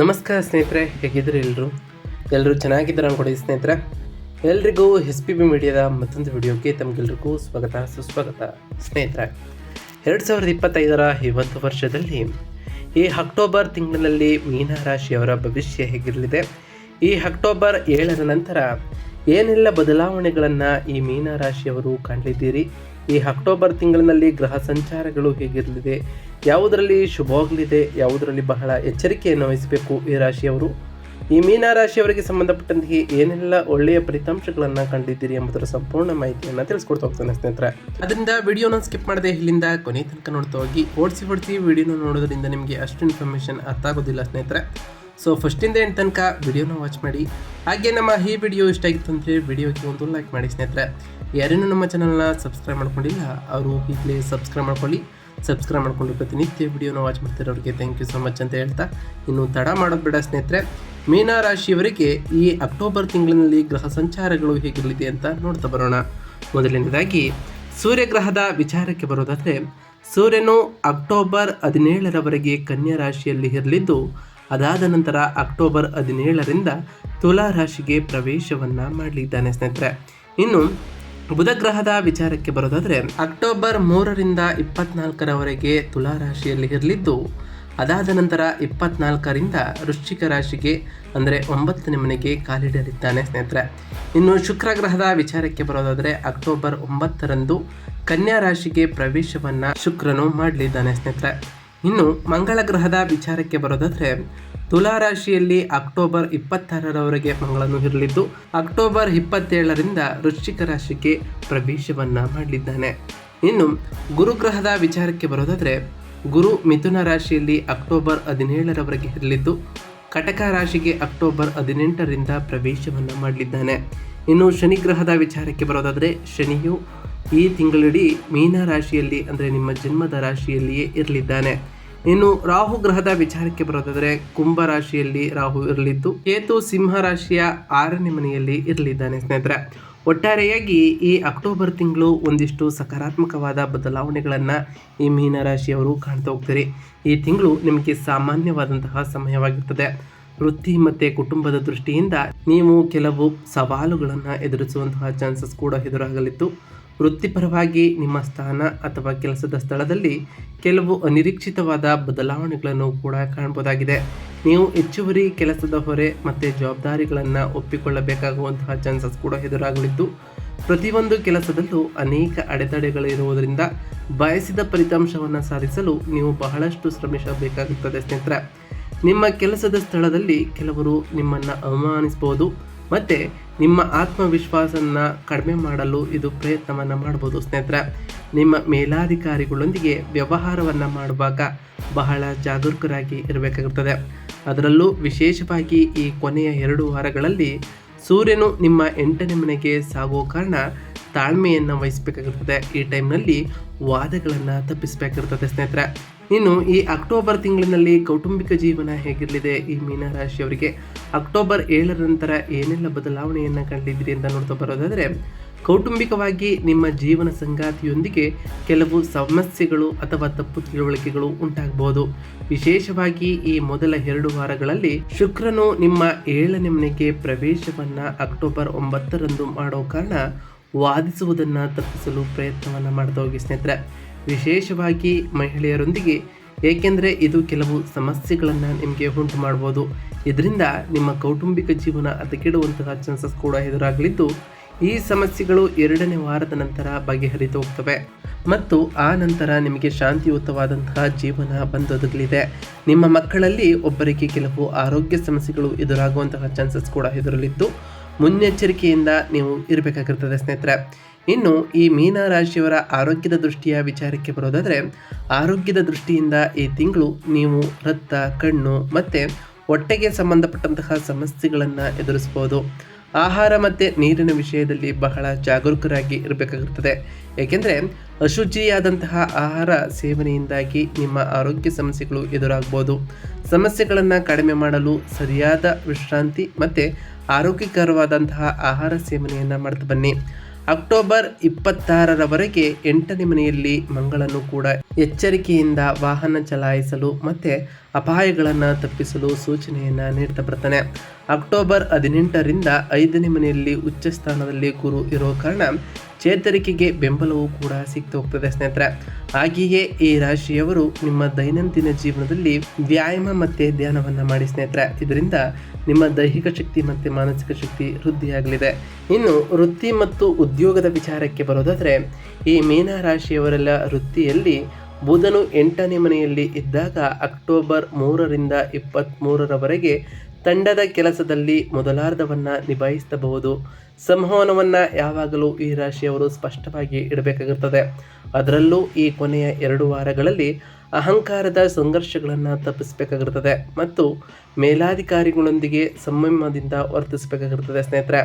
ನಮಸ್ಕಾರ ಸ್ನೇಹಿತರೆ, ಹೇಗಿದ್ದೀರಿ ಎಲ್ಲರೂ ಎಲ್ಲರೂ ಚೆನ್ನಾಗಿದ್ದಾರೆ ಅನ್ಕೊಡಿ ಸ್ನೇಹಿತರೆ. ಎಲ್ರಿಗೂ ಎಸ್ ಪಿ ಬಿ ಮೀಡಿಯಾದ ಮತ್ತೊಂದು ವಿಡಿಯೋಗೆ ತಮಗೆಲ್ರಿಗೂ ಸ್ವಾಗತ, ಸುಸ್ವಾಗತ ಸ್ನೇಹಿತರೆ. ಎರಡು ಸಾವಿರದ ಇಪ್ಪತ್ತೈದರ ಇವತ್ತು ವರ್ಷದಲ್ಲಿ ಈ ಅಕ್ಟೋಬರ್ ತಿಂಗಳಿನಲ್ಲಿ ಮೀನ ರಾಶಿಯವರ ಭವಿಷ್ಯ ಹೇಗಿರಲಿದೆ? ಈ ಅಕ್ಟೋಬರ್ ಏಳರ ನಂತರ ಏನೆಲ್ಲ ಬದಲಾವಣೆಗಳನ್ನು ಈ ಮೀನ ರಾಶಿಯವರು ಕಾಣಲಿದ್ದೀರಿ ಈ ಅಕ್ಟೋಬರ್ ತಿಂಗಳಿನಲ್ಲಿ ಗ್ರಹ ಸಂಚಾರಗಳು ಹೇಗಿರಲಿದೆ? ಯಾವುದರಲ್ಲಿ ಶುಭವಾಗಲಿದೆ? ಯಾವುದರಲ್ಲಿ ಬಹಳ ಎಚ್ಚರಿಕೆಯನ್ನು ವಹಿಸಬೇಕು ಈ ರಾಶಿಯವರು? ಈ ಮೀನ ರಾಶಿಯವರಿಗೆ ಸಂಬಂಧಪಟ್ಟಂತೆ ಏನೆಲ್ಲ ಒಳ್ಳೆಯ ಫಲಿತಾಂಶಗಳನ್ನು ಕಂಡಿದ್ದೀರಿ ಎಂಬುದರ ಸಂಪೂರ್ಣ ಮಾಹಿತಿಯನ್ನು ತಿಳಿಸ್ಕೊಡ್ತಾ ಹೋಗ್ತಾನೆ ಸ್ನೇಹಿತರೆ. ಅದರಿಂದ ವಿಡಿಯೋನ ಸ್ಕಿಪ್ ಮಾಡದೆ ಇಲ್ಲಿಂದ ಕೊನೆ ತನಕ ನೋಡ್ತಾ ಹೋಗಿ. ಓಡಿಸಿ ಓಡಿಸಿ ವಿಡಿಯೋನ ನೋಡೋದರಿಂದ ನಿಮಗೆ ಅಷ್ಟು ಇನ್ಫಾರ್ಮೇಷನ್ ಅರ್ಥ ಆಗೋದಿಲ್ಲ ಸ್ನೇಹಿತರೆ. ಸೊ ಫಸ್ಟಿಂದ ಎಂಟು ತನಕ ವಿಡಿಯೋನ ವಾಚ್ ಮಾಡಿ. ಹಾಗೆ ನಮ್ಮ ಈ ವಿಡಿಯೋ ಇಷ್ಟ ಆಗಿತ್ತು ಅಂದರೆ ವಿಡಿಯೋಗೆ ಒಂದು ಲೈಕ್ ಮಾಡಿ ಸ್ನೇಹಿತರೆ. ಯಾರೇನೂ ನಮ್ಮ ಚಾನಲ್ನ ಸಬ್ಸ್ಕ್ರೈಬ್ ಮಾಡ್ಕೊಂಡಿಲ್ಲ, ಅವರು ಈಗಲೇ ಸಬ್ಸ್ಕ್ರೈಬ್ ಮಾಡ್ಕೊಳ್ಳಿ. ಸಬ್ಸ್ಕ್ರೈಬ್ ಮಾಡ್ಕೊಂಡು ಪ್ರತಿನಿತ್ಯ ವಿಡಿಯೋನ ವಾಚ್ ಮಾಡ್ತಿರೋರಿಗೆ ಥ್ಯಾಂಕ್ ಯು ಸೊ ಮಚ್ ಅಂತ ಹೇಳ್ತಾ ಇನ್ನು ತಡ ಮಾಡೋದು ಬೇಡ ಸ್ನೇಹಿತರೆ. ಮೀನ ರಾಶಿಯವರಿಗೆ ಈ ಅಕ್ಟೋಬರ್ ತಿಂಗಳಿನಲ್ಲಿ ಗ್ರಹ ಸಂಚಾರಗಳು ಹೇಗಿರಲಿದೆ ಅಂತ ನೋಡ್ತಾ ಬರೋಣ. ಮೊದಲನೇದಾಗಿ, ಸೂರ್ಯಗ್ರಹದ ವಿಚಾರಕ್ಕೆ ಬರೋದಾದರೆ, ಸೂರ್ಯನು ಅಕ್ಟೋಬರ್ ಹದಿನೇಳರವರೆಗೆ ಕನ್ಯಾ ರಾಶಿಯಲ್ಲಿ ಇರಲಿದ್ದು ಅದಾದ ನಂತರ ಅಕ್ಟೋಬರ್ ಹದಿನೇಳರಿಂದ ತುಲಾ ರಾಶಿಗೆ ಪ್ರವೇಶವನ್ನ ಮಾಡಲಿದ್ದಾನೆ ಸ್ನೇಹಿತರೆ. ಇನ್ನು ಬುಧ ಗ್ರಹದ ವಿಚಾರಕ್ಕೆ ಬರೋದಾದ್ರೆ, ಅಕ್ಟೋಬರ್ ಮೂರರಿಂದ ಇಪ್ಪತ್ನಾಲ್ಕರವರೆಗೆ ತುಲಾ ರಾಶಿಯಲ್ಲಿ ಇರಲಿದ್ದು, ಅದಾದ ನಂತರ ಇಪ್ಪತ್ನಾಲ್ಕರಿಂದ ವೃಶ್ಚಿಕ ರಾಶಿಗೆ ಅಂದರೆ ಒಂಬತ್ತನೇ ಮನೆಗೆ ಕಾಲಿಡಲಿದ್ದಾನೆ ಸ್ನೇಹಿತರೆ. ಇನ್ನು ಶುಕ್ರ ಗ್ರಹದ ವಿಚಾರಕ್ಕೆ ಬರೋದಾದರೆ, ಅಕ್ಟೋಬರ್ ಒಂಬತ್ತರಂದು ಕನ್ಯಾ ರಾಶಿಗೆ ಪ್ರವೇಶವನ್ನು ಶುಕ್ರನು ಮಾಡಲಿದ್ದಾನೆ ಸ್ನೇಹಿತರೆ. ಇನ್ನು ಮಂಗಳ ಗ್ರಹದ ವಿಚಾರಕ್ಕೆ ಬರೋದಾದರೆ, ತುಲಾ ರಾಶಿಯಲ್ಲಿ ಅಕ್ಟೋಬರ್ ಇಪ್ಪತ್ತಾರರವರೆಗೆ ಮಂಗಳನು ಇರಲಿದ್ದು, ಅಕ್ಟೋಬರ್ ಇಪ್ಪತ್ತೇಳರಿಂದ ವೃಶ್ಚಿಕ ರಾಶಿಗೆ ಪ್ರವೇಶವನ್ನು ಮಾಡಲಿದ್ದಾನೆ. ಇನ್ನು ಗುರುಗ್ರಹದ ವಿಚಾರಕ್ಕೆ ಬರೋದಾದರೆ, ಗುರು ಮಿಥುನ ರಾಶಿಯಲ್ಲಿ ಅಕ್ಟೋಬರ್ ಹದಿನೇಳರವರೆಗೆ ಇರಲಿದ್ದು, ಕಟಕ ರಾಶಿಗೆ ಅಕ್ಟೋಬರ್ ಹದಿನೆಂಟರಿಂದ ಪ್ರವೇಶವನ್ನು ಮಾಡಲಿದ್ದಾನೆ. ಇನ್ನು ಶನಿ ಗ್ರಹದ ವಿಚಾರಕ್ಕೆ ಬರೋದಾದರೆ, ಶನಿಯು ಈ ತಿಂಗಳಿಡೀ ಮೀನ ರಾಶಿಯಲ್ಲಿ, ಅಂದರೆ ನಿಮ್ಮ ಜನ್ಮದ ರಾಶಿಯಲ್ಲಿಯೇ ಇರಲಿದ್ದಾನೆ. ಇನ್ನು ರಾಹು ಗ್ರಹದ ವಿಚಾರಕ್ಕೆ ಬರೋದಾದರೆ ಕುಂಭ ರಾಶಿಯಲ್ಲಿ ರಾಹು ಇರಲಿದ್ದು, ಕೇತು ಸಿಂಹ ರಾಶಿಯ ಆರನೇ ಮನೆಯಲ್ಲಿ ಇರಲಿದ್ದಾನೆ ಸ್ನೇಹಿತರೆ. ಒಟ್ಟಾರೆಯಾಗಿ ಈ ಅಕ್ಟೋಬರ್ ತಿಂಗಳು ಒಂದಿಷ್ಟು ಸಕಾರಾತ್ಮಕವಾದ ಬದಲಾವಣೆಗಳನ್ನು ಈ ಮೀನ ರಾಶಿಯವರು ಕಾಣ್ತಾ ಹೋಗ್ತೀರಿ. ಈ ತಿಂಗಳು ನಿಮಗೆ ಸಾಮಾನ್ಯವಾದಂತಹ ಸಮಯವಾಗಿರ್ತದೆ. ವೃತ್ತಿ ಮತ್ತು ಕುಟುಂಬದ ದೃಷ್ಟಿಯಿಂದ ನೀವು ಕೆಲವು ಸವಾಲುಗಳನ್ನು ಎದುರಿಸುವಂತಹ ಚಾನ್ಸಸ್ ಕೂಡ ಎದುರಾಗಲಿದ್ದು ವೃತ್ತಿಪರವಾಗಿ ನಿಮ್ಮ ಸ್ಥಾನ ಅಥವಾ ಕೆಲಸದ ಸ್ಥಳದಲ್ಲಿ ಕೆಲವು ಅನಿರೀಕ್ಷಿತವಾದ ಬದಲಾವಣೆಗಳನ್ನು ಕೂಡ ಕಾಣಬಹುದಾಗಿದೆ. ನೀವು ಹೆಚ್ಚುವರಿ ಕೆಲಸದ ಹೊರೆ ಮತ್ತು ಜವಾಬ್ದಾರಿಗಳನ್ನು ಒಪ್ಪಿಕೊಳ್ಳಬೇಕಾಗುವಂತಹ ಚಾನ್ಸಸ್ ಕೂಡ ಎದುರಾಗಲಿದ್ದು, ಪ್ರತಿಯೊಂದು ಕೆಲಸದಲ್ಲೂ ಅನೇಕ ಅಡೆತಡೆಗಳಿರುವುದರಿಂದ ಬಯಸಿದ ಫಲಿತಾಂಶವನ್ನು ಸಾಧಿಸಲು ನೀವು ಬಹಳಷ್ಟು ಶ್ರಮಿಸಬೇಕಾಗುತ್ತದೆ ಸ್ನೇಹಿತರೆ. ನಿಮ್ಮ ಕೆಲಸದ ಸ್ಥಳದಲ್ಲಿ ಕೆಲವರು ನಿಮ್ಮನ್ನು ಅವಮಾನಿಸಬಹುದು, ಮತ್ತು ನಿಮ್ಮ ಆತ್ಮವಿಶ್ವಾಸನ ಕಡಿಮೆ ಮಾಡಲು ಇದು ಪ್ರಯತ್ನವನ್ನು ಮಾಡ್ಬೋದು ಸ್ನೇಹಿತರೆ. ನಿಮ್ಮ ಮೇಲಾಧಿಕಾರಿಗಳೊಂದಿಗೆ ವ್ಯವಹಾರವನ್ನು ಮಾಡುವಾಗ ಬಹಳ ಜಾಗರೂಕರಾಗಿ ಇರಬೇಕಾಗುತ್ತದೆ. ಅದರಲ್ಲೂ ವಿಶೇಷವಾಗಿ ಈ ಕೊನೆಯ ಎರಡು ವಾರಗಳಲ್ಲಿ ಸೂರ್ಯನು ನಿಮ್ಮ ಎಂಟನೇ ಮನೆಗೆ ಸಾಗುವ ಕಾರಣ ತಾಳ್ಮೆಯನ್ನು ವಹಿಸಬೇಕಾಗಿರ್ತದೆ ಈ ಟೈಮ್ನಲ್ಲಿ ವಾದಗಳನ್ನು ತಪ್ಪಿಸಬೇಕಿರ್ತದೆ ಸ್ನೇಹಿತರೆ. ಇನ್ನು ಈ ಅಕ್ಟೋಬರ್ ತಿಂಗಳಿನಲ್ಲಿ ಕೌಟುಂಬಿಕ ಜೀವನ ಹೇಗಿರಲಿದೆ ಈ ಮೀನರಾಶಿಯವರಿಗೆ? ಅಕ್ಟೋಬರ್ ಏಳರ ನಂತರ ಏನೆಲ್ಲ ಬದಲಾವಣೆಯನ್ನು ಕಂಡಿದ್ದೀರಿ ಅಂತ ನೋಡ್ತಾ ಬರೋದಾದರೆ, ಕೌಟುಂಬಿಕವಾಗಿ ನಿಮ್ಮ ಜೀವನ ಸಂಗಾತಿಯೊಂದಿಗೆ ಕೆಲವು ಸಮಸ್ಯೆಗಳು ಅಥವಾ ತಪ್ಪು ತಿಳುವಳಿಕೆಗಳು ಉಂಟಾಗಬಹುದು ವಿಶೇಷವಾಗಿ ಈ ಮೊದಲ ಎರಡು ವಾರಗಳಲ್ಲಿ ಶುಕ್ರನು ನಿಮ್ಮ ಏಳನೇ ಮನೆಗೆ ಪ್ರವೇಶವನ್ನ ಅಕ್ಟೋಬರ್ ಒಂಬತ್ತರಂದು ಮಾಡೋ ಕಾರಣ ವಾದಿಸುವುದನ್ನು ತಪ್ಪಿಸಲು ಪ್ರಯತ್ನವನ್ನು ಮಾಡ್ತಾ ಹೋಗಿ ಸ್ನೇಹಿತರೆ. ವಿಶೇಷವಾಗಿ ಮಹಿಳೆಯರೊಂದಿಗೆ, ಏಕೆಂದರೆ ಇದು ಕೆಲವು ಸಮಸ್ಯೆಗಳನ್ನು ನಿಮಗೆ ಉಂಟು ಮಾಡ್ಬೋದು. ಇದರಿಂದ ನಿಮ್ಮ ಕೌಟುಂಬಿಕ ಜೀವನ ಅದಕ್ಕಿಡುವಂತಹ ಚಾನ್ಸಸ್ ಕೂಡ ಎದುರಾಗಲಿದ್ದು, ಈ ಸಮಸ್ಯೆಗಳು ಎರಡನೇ ವಾರದ ನಂತರ ಬಗೆಹರಿದು ಹೋಗ್ತವೆ. ಮತ್ತು ಆ ನಂತರ ನಿಮಗೆ ಶಾಂತಿಯುತವಾದಂತಹ ಜೀವನ ಬಂದೊದಗಲಿದೆ. ನಿಮ್ಮ ಮಕ್ಕಳಲ್ಲಿ ಒಬ್ಬರಿಗೆ ಕೆಲವು ಆರೋಗ್ಯ ಸಮಸ್ಯೆಗಳು ಎದುರಾಗುವಂತಹ ಚಾನ್ಸಸ್ ಕೂಡ ಎದುರಲಿದ್ದು, ಮುನ್ನೆಚ್ಚರಿಕೆಯಿಂದ ನೀವು ಇರಬೇಕಾಗಿರ್ತದೆ ಸ್ನೇಹಿತರೆ. ಇನ್ನು ಈ ಮೀನ ರಾಶಿಯವರ ಆರೋಗ್ಯದ ದೃಷ್ಟಿಯ ವಿಚಾರಕ್ಕೆ ಬರೋದಾದರೆ, ಆರೋಗ್ಯದ ದೃಷ್ಟಿಯಿಂದ ಈ ತಿಂಗಳು ನೀವು ರಕ್ತ, ಕಣ್ಣು ಮತ್ತು ಹೊಟ್ಟೆಗೆ ಸಂಬಂಧಪಟ್ಟಂತಹ ಸಮಸ್ಯೆಗಳನ್ನು ಎದುರಿಸ್ಬೋದು. ಆಹಾರ ಮತ್ತು ನೀರಿನ ವಿಷಯದಲ್ಲಿ ಬಹಳ ಜಾಗರೂಕರಾಗಿ ಇರಬೇಕಾಗುತ್ತದೆ ಏಕೆಂದರೆ, ಅಶುಚಿಯಾದಂತಹ ಆಹಾರ ಸೇವನೆಯಿಂದಾಗಿ ನಿಮ್ಮ ಆರೋಗ್ಯ ಸಮಸ್ಯೆಗಳು ಎದುರಾಗ್ಬೋದು. ಸಮಸ್ಯೆಗಳನ್ನು ಕಡಿಮೆ ಮಾಡಲು ಸರಿಯಾದ ವಿಶ್ರಾಂತಿ ಮತ್ತು ಆರೋಗ್ಯಕರವಾದಂತಹ ಆಹಾರ ಸೇವನೆಯನ್ನು ಮಾಡ್ತಾ ಬನ್ನಿ. ಅಕ್ಟೋಬರ್ ಇಪ್ಪತ್ತಾರರವರೆಗೆ ಎಂಟನೇ ಮನೆಯಲ್ಲಿ ಮಂಗಳನ್ನು ಕೂಡ ಎಚ್ಚರಿಕೆಯಿಂದ ವಾಹನ ಚಲಾಯಿಸಲು ಮತ್ತು ಅಪಾಯಗಳನ್ನು ತಪ್ಪಿಸಲು ಸೂಚನೆಯನ್ನು ನೀಡ್ತಾ ಬರ್ತಾನೆ. ಅಕ್ಟೋಬರ್ ಹದಿನೆಂಟರಿಂದ ಐದನೇ ಮನೆಯಲ್ಲಿ ಉಚ್ಚ ಸ್ಥಾನದಲ್ಲಿ ಗುರು ಇರೋ ಕಾರಣ ಚೇತರಿಕೆಗೆ ಬೆಂಬಲವೂ ಕೂಡ ಸಿಗ್ತಾ ಹೋಗ್ತದೆ ಸ್ನೇಹಿತರೆ. ಹಾಗೆಯೇ ಈ ರಾಶಿಯವರು ನಿಮ್ಮ ದೈನಂದಿನ ಜೀವನದಲ್ಲಿ ವ್ಯಾಯಾಮ ಮತ್ತು ಧ್ಯಾನವನ್ನು ಮಾಡಿ ಸ್ನೇಹಿತರೆ. ಇದರಿಂದ ನಿಮ್ಮ ದೈಹಿಕ ಶಕ್ತಿ ಮತ್ತು ಮಾನಸಿಕ ಶಕ್ತಿ ವೃದ್ಧಿಯಾಗಲಿದೆ. ಇನ್ನು ವೃತ್ತಿ ಮತ್ತು ಉದ್ಯೋಗದ ವಿಚಾರಕ್ಕೆ ಬರೋದಾದರೆ, ಈ ಮೀನ ರಾಶಿಯವರೆಲ್ಲ ವೃತ್ತಿಯಲ್ಲಿ ಬುಧನು ಎಂಟನೇ ಮನೆಯಲ್ಲಿ ಇದ್ದಾಗ ಅಕ್ಟೋಬರ್ ಮೂರರಿಂದ ಇಪ್ಪತ್ತ್ಮೂರರವರೆಗೆ ತಂಡದ ಕೆಲಸದಲ್ಲಿ ಮೊದಲಾರ್ಧವನ್ನು ನಿಭಾಯಿಸಬಹುದು. ಸಂವಹನವನ್ನು ಯಾವಾಗಲೂ ಈ ರಾಶಿಯವರು ಸ್ಪಷ್ಟವಾಗಿ ಇಡಬೇಕಾಗುತ್ತದೆ ಅದರಲ್ಲೂ ಈ ಕೊನೆಯ ಎರಡು ವಾರಗಳಲ್ಲಿ ಅಹಂಕಾರದ ಸಂಘರ್ಷಗಳನ್ನು ತಪ್ಪಿಸಬೇಕಾಗಿರ್ತದೆ ಮತ್ತು ಮೇಲಾಧಿಕಾರಿಗಳೊಂದಿಗೆ ಸಂಯಮದಿಂದ ವರ್ತಿಸಬೇಕಾಗಿರ್ತದೆ ಸ್ನೇಹಿತರೆ.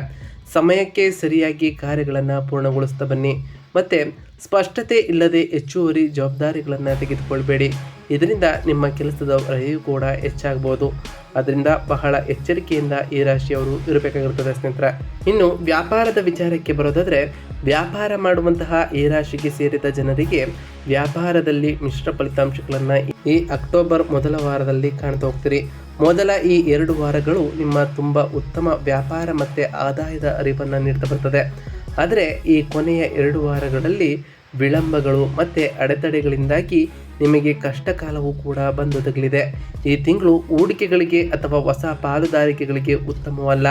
ಸಮಯಕ್ಕೆ ಸರಿಯಾಗಿ ಕಾರ್ಯಗಳನ್ನು ಪೂರ್ಣಗೊಳಿಸ್ತಾ ಬನ್ನಿ. ಮತ್ತು ಸ್ಪಷ್ಟತೆ ಇಲ್ಲದೆ ಹೆಚ್ಚುವರಿ ಜವಾಬ್ದಾರಿಗಳನ್ನು ತೆಗೆದುಕೊಳ್ಬೇಡಿ. ಇದರಿಂದ ನಿಮ್ಮ ಕೆಲಸದ ಹೊರೆಯೂ ಕೂಡ ಹೆಚ್ಚಾಗಬಹುದು. ಅದರಿಂದ ಬಹಳ ಎಚ್ಚರಿಕೆಯಿಂದ ಈ ರಾಶಿಯವರು ಇರಬೇಕಾಗಿರುತ್ತದೆ ಸ್ನೇಹಿತರ. ಇನ್ನು ವ್ಯಾಪಾರದ ವಿಚಾರಕ್ಕೆ ಬರೋದಾದರೆ, ವ್ಯಾಪಾರ ಮಾಡುವಂತಹ ಈ ರಾಶಿಗೆ ಸೇರಿದ ಜನರಿಗೆ ವ್ಯಾಪಾರದಲ್ಲಿ ಮಿಶ್ರ ಫಲಿತಾಂಶಗಳನ್ನು ಈ ಅಕ್ಟೋಬರ್ ಮೊದಲ ವಾರದಲ್ಲಿ ಕಾಣ್ತಾ ಹೋಗ್ತೀರಿ. ಮೊದಲ ಈ ಎರಡು ವಾರಗಳು ನಿಮ್ಮ ತುಂಬ ಉತ್ತಮ ವ್ಯಾಪಾರ ಮತ್ತು ಆದಾಯದ ಅರಿವನ್ನು ನೀಡ್ತಾ ಬರ್ತದೆ. ಆದರೆ ಈ ಕೊನೆಯ ಎರಡು ವಾರಗಳಲ್ಲಿ ವಿಳಂಬಗಳು ಮತ್ತು ಅಡೆತಡೆಗಳಿಂದಾಗಿ ನಿಮಗೆ ಕಷ್ಟ ಕಾಲವೂ ಕೂಡ ಬಂದೊದಗಲಿದೆ. ಈ ತಿಂಗಳು ಹೂಡಿಕೆಗಳಿಗೆ ಅಥವಾ ಹೊಸ ಪಾಲುದಾರಿಕೆಗಳಿಗೆ ಉತ್ತಮವಲ್ಲ.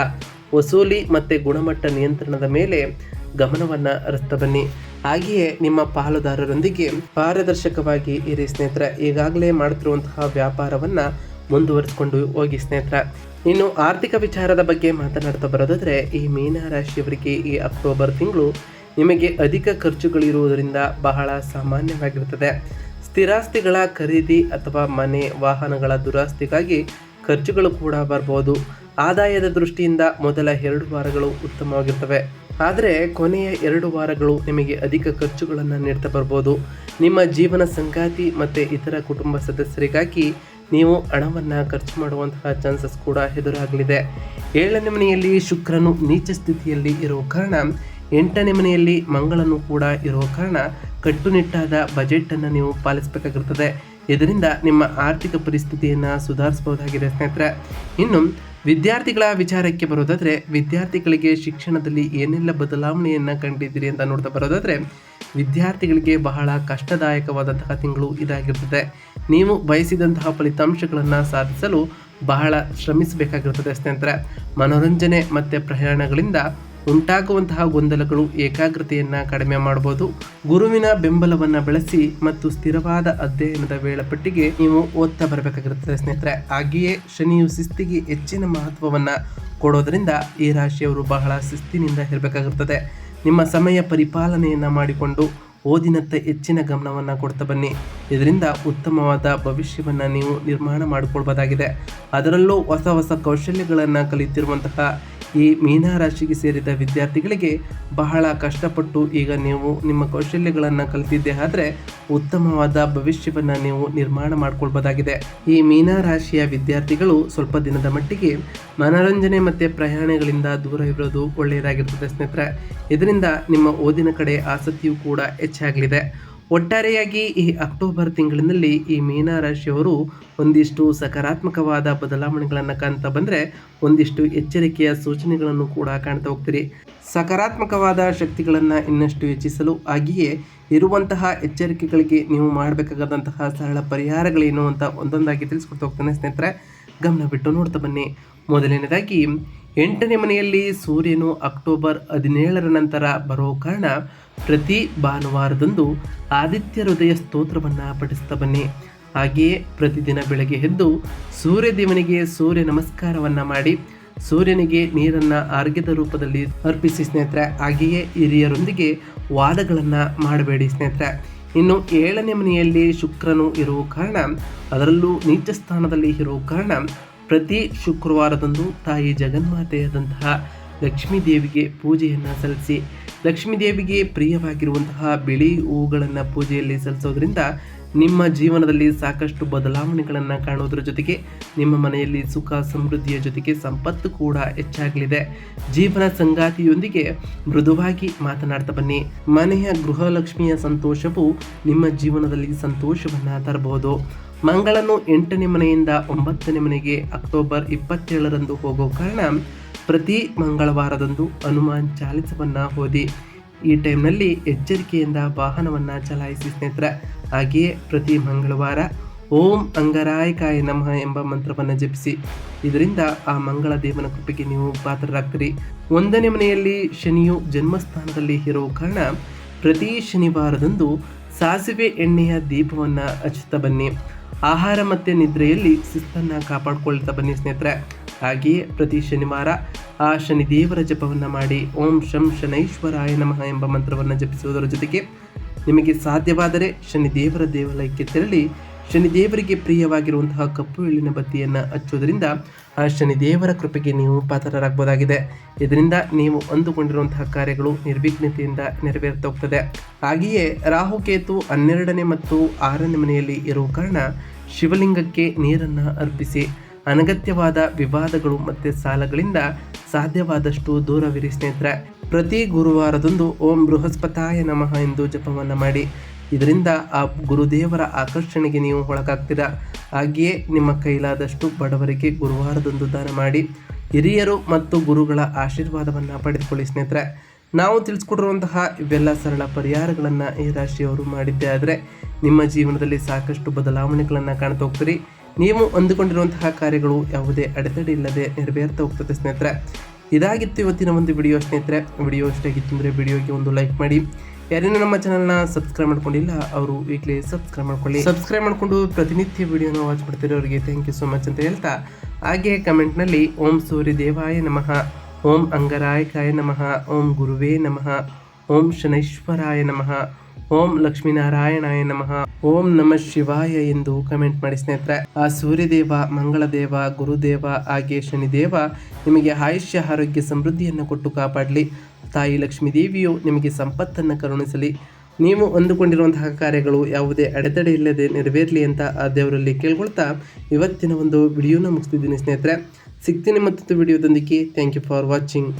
ವಸೂಲಿ ಮತ್ತು ಗುಣಮಟ್ಟ ನಿಯಂತ್ರಣದ ಮೇಲೆ ಗಮನವನ್ನು ಹರಿಸ್ತಾ ಬನ್ನಿ. ಹಾಗೆಯೇ ನಿಮ್ಮ ಪಾಲುದಾರರೊಂದಿಗೆ ಪಾರದರ್ಶಕವಾಗಿ ಇರಿ ಸ್ನೇಹಿತರೆ. ಈಗಾಗಲೇ ಮಾಡುತ್ತಿರುವಂತಹ ವ್ಯಾಪಾರವನ್ನು ಮುಂದುವರಿಸಿಕೊಂಡು ಹೋಗಿ ಸ್ನೇಹಿತರ. ಇನ್ನು ಆರ್ಥಿಕ ವಿಚಾರದ ಬಗ್ಗೆ ಮಾತನಾಡ್ತಾ ಬರೋದಾದರೆ, ಈ ಮೀನ ರಾಶಿಯವರಿಗೆ ಈ ಅಕ್ಟೋಬರ್ ತಿಂಗಳು ನಿಮಗೆ ಅಧಿಕ ಖರ್ಚುಗಳಿರುವುದರಿಂದ ಬಹಳ ಸಾಮಾನ್ಯವಾಗಿರುತ್ತದೆ. ಸ್ಥಿರಾಸ್ತಿಗಳ ಖರೀದಿ ಅಥವಾ ಮನೆ ವಾಹನಗಳ ದುರಾಸ್ತಿಗಾಗಿ ಖರ್ಚುಗಳು ಕೂಡ ಬರ್ಬೋದು. ಆದಾಯದ ದೃಷ್ಟಿಯಿಂದ ಮೊದಲ ಎರಡು ವಾರಗಳು ಉತ್ತಮವಾಗಿರ್ತವೆ ಆದರೆ ಕೊನೆಯ ಎರಡು ವಾರಗಳು ನಿಮಗೆ ಅಧಿಕ ಖರ್ಚುಗಳನ್ನು ನೀಡ್ತಾ ಬರ್ಬೋದು. ನಿಮ್ಮ ಜೀವನ ಸಂಗಾತಿ ಮತ್ತು ಇತರ ಕುಟುಂಬ ಸದಸ್ಯರಿಗಾಗಿ ನೀವು ಹಣವನ್ನು ಖರ್ಚು ಮಾಡುವಂತಹ ಚಾನ್ಸಸ್ ಕೂಡ ಎದುರಾಗಲಿದೆ. ಏಳನೇ ಮನೆಯಲ್ಲಿ ಶುಕ್ರನು ನೀಚ ಸ್ಥಿತಿಯಲ್ಲಿ ಇರುವ ಕಾರಣ, ಎಂಟನೇ ಮನೆಯಲ್ಲಿ ಮಂಗಳನು ಕೂಡ ಇರುವ ಕಾರಣ ಕಟ್ಟುನಿಟ್ಟಾದ ಬಜೆಟನ್ನು ನೀವು ಪಾಲಿಸಬೇಕಾಗಿರ್ತದೆ. ಇದರಿಂದ ನಿಮ್ಮ ಆರ್ಥಿಕ ಪರಿಸ್ಥಿತಿಯನ್ನು ಸುಧಾರಿಸಬಹುದಾಗಿದೆ ಸ್ನೇಹಿತರೆ. ಇನ್ನು, ವಿದ್ಯಾರ್ಥಿಗಳ ವಿಚಾರಕ್ಕೆ ಬರೋದಾದರೆ, ವಿದ್ಯಾರ್ಥಿಗಳಿಗೆ ಶಿಕ್ಷಣದಲ್ಲಿ ಏನೆಲ್ಲ ಬದಲಾವಣೆಯನ್ನು ಕಂಡಿದ್ದೀರಿ ಅಂತ ನೋಡ್ತಾ ಬರೋದಾದರೆ, ವಿದ್ಯಾರ್ಥಿಗಳಿಗೆ ಬಹಳ ಕಷ್ಟದಾಯಕವಾದಂತಹ ತಿಂಗಳು ಇದಾಗಿರ್ತದೆ. ನೀವು ಬಯಸಿದಂತಹ ಫಲಿತಾಂಶಗಳನ್ನು ಸಾಧಿಸಲು ಬಹಳ ಶ್ರಮಿಸಬೇಕಾಗಿರುತ್ತದೆ ಸ್ನೇಹಿತರೆ. ಮನೋರಂಜನೆ ಮತ್ತು ಪ್ರಯಾಣಗಳಿಂದ ಉಂಟಾಗುವಂತಹ ಗೊಂದಲಗಳು ಏಕಾಗ್ರತೆಯನ್ನು ಕಡಿಮೆ ಮಾಡಬಹುದು. ಗುರುವಿನ ಬೆಂಬಲವನ್ನು ಬೆಳೆಸಿ ಮತ್ತು ಸ್ಥಿರವಾದ ಅಧ್ಯಯನದ ವೇಳಾಪಟ್ಟಿಗೆ ನೀವು ಓದ್ತಾ ಬರಬೇಕಾಗಿರುತ್ತದೆ ಸ್ನೇಹಿತರೆ. ಹಾಗೆಯೇ ಶನಿಯು ಶಿಸ್ತಿಗೆ ಹೆಚ್ಚಿನ ಮಹತ್ವವನ್ನು ಕೊಡೋದರಿಂದ ಈ ರಾಶಿಯವರು ಬಹಳ ಶಿಸ್ತಿನಿಂದ ಇರಬೇಕಾಗಿರುತ್ತದೆ. ನಿಮ್ಮ ಸಮಯ ಪರಿಪಾಲನೆಯನ್ನು ಮಾಡಿಕೊಂಡು ಓದಿನತ್ತ ಹೆಚ್ಚಿನ ಗಮನವನ್ನು ಕೊಡ್ತಾ ಬನ್ನಿ. ಇದರಿಂದ ಉತ್ತಮವಾದ ಭವಿಷ್ಯವನ್ನು ನೀವು ನಿರ್ಮಾಣ ಮಾಡಿಕೊಳ್ಬೋದಾಗಿದೆ. ಅದರಲ್ಲೂ ಹೊಸ ಹೊಸ ಕೌಶಲ್ಯಗಳನ್ನು ಕಲಿತಿರುವಂತಹ ಈ ಮೀನಾ ರಾಶಿಗೆ ಸೇರಿದ ವಿದ್ಯಾರ್ಥಿಗಳಿಗೆ ಬಹಳ ಕಷ್ಟಪಟ್ಟು ಈಗ ನೀವು ನಿಮ್ಮ ಕೌಶಲ್ಯಗಳನ್ನು ಕಲಿತಿದ್ದೆ ಆದರೆ ಉತ್ತಮವಾದ ಭವಿಷ್ಯವನ್ನು ನೀವು ನಿರ್ಮಾಣ ಮಾಡಿಕೊಳ್ಬೋದಾಗಿದೆ. ಈ ಮೀನಾ ರಾಶಿಯ ವಿದ್ಯಾರ್ಥಿಗಳು ಸ್ವಲ್ಪ ದಿನದ ಮಟ್ಟಿಗೆ ಮನೋರಂಜನೆ ಮತ್ತು ಪ್ರಯಾಣಗಳಿಂದ ದೂರ ಇರೋದು ಒಳ್ಳೆಯದಾಗಿರ್ತದೆ ಸ್ನೇಹಿತರೆ. ಇದರಿಂದ ನಿಮ್ಮ ಓದಿನ ಕಡೆ ಆಸಕ್ತಿಯೂ ಕೂಡ ಹೆಚ್ಚಾಗಲಿದೆ. ಒಟ್ಟಾರೆಯಾಗಿ ಈ ಅಕ್ಟೋಬರ್ ತಿಂಗಳಿನಲ್ಲಿ ಈ ಮೀನ ರಾಶಿಯವರು ಒಂದಿಷ್ಟು ಸಕಾರಾತ್ಮಕವಾದ ಬದಲಾವಣೆಗಳನ್ನು ಕಾಣ್ತಾ ಬಂದರೆ ಒಂದಿಷ್ಟು ಎಚ್ಚರಿಕೆಯ ಸೂಚನೆಗಳನ್ನು ಕೂಡ ಕಾಣ್ತಾ ಹೋಗ್ತೀರಿ. ಸಕಾರಾತ್ಮಕವಾದ ಶಕ್ತಿಗಳನ್ನು ಇನ್ನಷ್ಟು ಹೆಚ್ಚಿಸಲು ಹಾಗೆಯೇ ಇರುವಂತಹ ಎಚ್ಚರಿಕೆಗಳಿಗೆ ನೀವು ಮಾಡಬೇಕಾದಂತಹ ಸರಳ ಪರಿಹಾರಗಳೇನು ಅಂತ ಒಂದೊಂದಾಗಿ ತಿಳಿಸ್ಕೊಡ್ತಾ ಹೋಗ್ತಾನೆ ಸ್ನೇಹಿತರೆ. ಗಮನ ಬಿಟ್ಟು ನೋಡ್ತಾ ಬನ್ನಿ. ಮೊದಲನೇದಾಗಿ ಎಂಟನೇ ಮನೆಯಲ್ಲಿ ಸೂರ್ಯನು ಅಕ್ಟೋಬರ್ ಹದಿನೇಳರ ನಂತರ ಬರೋ ಕಾರಣ ಪ್ರತಿ ಭಾನುವಾರದಂದು ಆದಿತ್ಯ ಹೃದಯ ಸ್ತೋತ್ರವನ್ನು ಪಠಿಸ್ತಾ ಬನ್ನಿ. ಹಾಗೆಯೇ ಪ್ರತಿದಿನ ಬೆಳಗ್ಗೆ ಎದ್ದು ಸೂರ್ಯ ದೇವನಿಗೆ ಸೂರ್ಯ ನಮಸ್ಕಾರವನ್ನು ಮಾಡಿ, ಸೂರ್ಯನಿಗೆ ನೀರನ್ನು ಆರ್ಗ್ಯದ ರೂಪದಲ್ಲಿ ಅರ್ಪಿಸಿ ಸ್ನೇಹಿತರೆ. ಹಾಗೆಯೇ ಹಿರಿಯರೊಂದಿಗೆ ವಾದಗಳನ್ನು ಮಾಡಬೇಡಿ ಸ್ನೇಹಿತರೆ. ಇನ್ನು ಏಳನೇ ಮನೆಯಲ್ಲಿ ಶುಕ್ರನು ಇರುವ ಕಾರಣ, ಅದರಲ್ಲೂ ನೀಚ ಸ್ಥಾನದಲ್ಲಿ ಇರುವ ಕಾರಣ ಪ್ರತಿ ಶುಕ್ರವಾರದಂದು ತಾಯಿ ಜಗನ್ಮಾತೆಯಾದಂತಹ ಲಕ್ಷ್ಮೀ ದೇವಿಗೆ ಪೂಜೆಯನ್ನು ಸಲ್ಲಿಸಿ ಲಕ್ಷ್ಮೀ ದೇವಿಗೆ ಪ್ರಿಯವಾಗಿರುವಂತಹ ಬಿಳಿ ಹೂಗಳನ್ನು ಪೂಜೆಯಲ್ಲಿ ಸಲ್ಲಿಸೋದ್ರಿಂದ ನಿಮ್ಮ ಜೀವನದಲ್ಲಿ ಸಾಕಷ್ಟು ಬದಲಾವಣೆಗಳನ್ನು ಕಾಣೋದ್ರ ಜೊತೆಗೆ ನಿಮ್ಮ ಮನೆಯಲ್ಲಿ ಸುಖ ಸಮೃದ್ಧಿಯ ಜೊತೆಗೆ ಸಂಪತ್ತು ಕೂಡ ಹೆಚ್ಚಾಗಲಿದೆ. ಜೀವನ ಸಂಗಾತಿಯೊಂದಿಗೆ ಮೃದುವಾಗಿ ಮಾತನಾಡ್ತಾ ಬನ್ನಿ. ಮನೆಯ ಗೃಹಲಕ್ಷ್ಮಿಯ ಸಂತೋಷವು ನಿಮ್ಮ ಜೀವನದಲ್ಲಿ ಸಂತೋಷವನ್ನು ತರಬಹುದು. ಮಂಗಳನು ಎಂಟನೇ ಮನೆಯಿಂದ ಒಂಬತ್ತನೇ ಮನೆಗೆ ಅಕ್ಟೋಬರ್ ಇಪ್ಪತ್ತೇಳರಂದು ಹೋಗೋ ಕಾರಣ ಪ್ರತಿ ಮಂಗಳವಾರದಂದು ಹನುಮಾನ್ ಚಾಲಿಸವನ್ನು ಓದಿ ಈ ಟೈಮ್ನಲ್ಲಿ ಎಚ್ಚರಿಕೆಯಿಂದ ವಾಹನವನ್ನು ಚಲಾಯಿಸಿ ಸ್ನೇಹಿತರೆ, ಹಾಗೆಯೇ ಪ್ರತಿ ಮಂಗಳವಾರ ಓಂ ಅಂಗರಾಯಕಾಯ ನಮಃ ಎಂಬ ಮಂತ್ರವನ್ನು ಜಪಿಸಿ. ಇದರಿಂದ ಆ ಮಂಗಳ ದೇವನ ಕೃಪೆಗೆ ನೀವು ಪಾತ್ರರಾಗ್ತೀರಿ. ಒಂದನೇ ಮನೆಯಲ್ಲಿ ಶನಿಯು ಜನ್ಮಸ್ಥಾನದಲ್ಲಿ ಇರುವ ಕಾರಣ ಪ್ರತಿ ಶನಿವಾರದಂದು ಸಾಸಿವೆ ಎಣ್ಣೆಯ ದೀಪವನ್ನು ಹಚ್ಚುತ್ತಾ ಬನ್ನಿ. ಆಹಾರ ಮತ್ತು ನಿದ್ರೆಯಲ್ಲಿ ಶಿಸ್ತನ್ನು ಕಾಪಾಡ್ಕೊಳ್ತಾ ಬನ್ನಿ ಸ್ನೇಹಿತರೆ. ಹಾಗೆಯೇ ಪ್ರತಿ ಶನಿವಾರ ಆ ಶನಿ ದೇವರ ಜಪವನ್ನು ಮಾಡಿ ಓಂ ಶಂ ಶನೈಶ್ವರಾಯ ನಮಃ ಎಂಬ ಮಂತ್ರವನ್ನು ಜಪಿಸುವುದರ ಜೊತೆಗೆ ನಿಮಗೆ ಸಾಧ್ಯವಾದರೆ ಶನಿ ದೇವರ ದೇವಾಲಯಕ್ಕೆ ತೆರಳಿ ಶನಿದೇವರಿಗೆ ಪ್ರಿಯವಾಗಿರುವಂತಹ ಕಪ್ಪು ಎಳ್ಳಿನ ಬತ್ತಿಯನ್ನು ಹಚ್ಚುವುದರಿಂದ ಆ ಶನಿದೇವರ ಕೃಪೆಗೆ ನೀವು ಪಾತ್ರರಾಗಬಹುದಾಗಿದೆ. ಇದರಿಂದ ನೀವು ಅಂದುಕೊಂಡಿರುವಂತಹ ಕಾರ್ಯಗಳು ನಿರ್ವಿಘ್ನತೆಯಿಂದ ನೆರವೇರ್ತಾ ಹೋಗ್ತದೆ ಹಾಗೆಯೇ ರಾಹುಕೇತು ಹನ್ನೆರಡನೇ ಮತ್ತು ಆರನೇ ಮನೆಯಲ್ಲಿ ಇರುವ ಕಾರಣ ಶಿವಲಿಂಗಕ್ಕೆ ನೀರನ್ನು ಅರ್ಪಿಸಿ, ಅನಗತ್ಯವಾದ ವಿವಾದಗಳು ಮತ್ತು ಸಾಲಗಳಿಂದ ಸಾಧ್ಯವಾದಷ್ಟು ದೂರವಿರಿ ಸ್ನೇಹಿತರೆ. ಪ್ರತಿ ಗುರುವಾರದಂದು ಓಂ ಬೃಹಸ್ಪತಾಯ ನಮಃ ಎಂದು ಜಪವನ್ನು ಮಾಡಿ ಇದರಿಂದ ಆ ಗುರುದೇವರ ಆಕರ್ಷಣೆಗೆ ನೀವು ಒಳಗಾಗ್ತೀರಾ? ಹಾಗೆಯೇ ನಿಮ್ಮ ಕೈಲಾದಷ್ಟು ಬಡವರಿಗೆ ಗುರುವಾರದಂದು ದಾನ ಮಾಡಿ, ಹಿರಿಯರು ಮತ್ತು ಗುರುಗಳ ಆಶೀರ್ವಾದವನ್ನು ಪಡೆದುಕೊಳ್ಳಿ ಸ್ನೇಹಿತರೆ. ನಾವು ತಿಳಿಸ್ಕೊಟ್ಟಿರುವಂತಹ ಇವೆಲ್ಲ ಸರಳ ಪರಿಹಾರಗಳನ್ನು ಈ ರಾಶಿಯವರು ಮಾಡಿದ್ದೇ ಆದರೆ ನಿಮ್ಮ ಜೀವನದಲ್ಲಿ ಸಾಕಷ್ಟು ಬದಲಾವಣೆಗಳನ್ನು ಕಾಣ್ತಾ ಹೋಗ್ತೀರಿ. ನೀವು ಅಂದುಕೊಂಡಿರುವಂತಹ ಕಾರ್ಯಗಳು ಯಾವುದೇ ಅಡೆತಡೆ ಇಲ್ಲದೆ ನೆರವೇರ್ತಾ ಹೋಗ್ತದೆ ಸ್ನೇಹಿತರೆ. ಇದಾಗಿತ್ತು ಇವತ್ತಿನ ಒಂದು ವಿಡಿಯೋ ಸ್ನೇಹಿತರೆ. ವಿಡಿಯೋ ಇಷ್ಟಾಗಿತ್ತು ಅಂದರೆ ವಿಡಿಯೋಗೆ ಒಂದು ಲೈಕ್ ಮಾಡಿ ಯಾರೇನು ನಮ್ಮ ಚಾನಲ್ನ ಸಬ್ಸ್ಕ್ರೈಬ್ ಮಾಡ್ಕೊಂಡಿಲ್ಲ, ಅವರು ವೀಕ್ಲಿ ಸಬ್ಸ್ಕ್ರೈಬ್ ಮಾಡ್ಕೊಳ್ಳಿ. ಸಬ್ಸ್ಕ್ರೈಬ್ ಮಾಡಿಕೊಂಡು ಪ್ರತಿನಿತ್ಯ ವಿಡಿಯೋನ ವಾಚ್ ಮಾಡ್ತಿರೋರಿಗೆ ಥ್ಯಾಂಕ್ ಯು ಸೊ ಮಚ್ ಅಂತ ಹೇಳ್ತಾ, ಹಾಗೆ ಕಮೆಂಟ್ನಲ್ಲಿ ಓಂ ಸೂರ್ಯ ದೇವಾಯ ನಮಃ, ಓಂ ಅಂಗರಾಯಕಾಯ ನಮಃ, ಓಂ ಗುರುವೇ ನಮಃ, ಓಂ ಶನೈಶ್ವರಾಯ ನಮಃ ಓಂ ಲಕ್ಷ್ಮೀನಾರಾಯಣಾಯ ನಮಃ. ಓಂ ನಮ ಶಿವಾಯ ಎಂದು ಕಮೆಂಟ್ ಮಾಡಿ ಸ್ನೇಹಿತರೆ. ಆ ಸೂರ್ಯದೇವ, ಮಂಗಳದೇವ, ಗುರುದೇವ, ಹಾಗೆ ಶನಿದೇವ ನಿಮಗೆ ಆಯುಷ್ಯ, ಆರೋಗ್ಯ, ಸಮೃದ್ಧಿಯನ್ನು ಕೊಟ್ಟು ಕಾಪಾಡಲಿ. ತಾಯಿ ಲಕ್ಷ್ಮೀ ದೇವಿಯು ನಿಮಗೆ ಸಂಪತ್ತನ್ನು ಕರುಣಿಸಲಿ. ನೀವು ಅಂದುಕೊಂಡಿರುವಂತಹ ಕಾರ್ಯಗಳು ಯಾವುದೇ ಅಡೆತಡೆ ಇಲ್ಲದೆ ನೆರವೇರಲಿ ಅಂತ ಆ ದೇವರಲ್ಲಿ ಕೇಳ್ಕೊಳ್ತಾ ಇವತ್ತಿನ ಒಂದು ವಿಡಿಯೋನ ಮುಗಿಸ್ತಿದ್ದೀನಿ ಸ್ನೇಹಿತರೆ. ಸಿಗ್ತೀನಿ ಮತ್ತೊಂದು ವಿಡಿಯೋದೊಂದಿಗೆ ಥ್ಯಾಂಕ್ ಯು ಫಾರ್ ವಾಚಿಂಗ್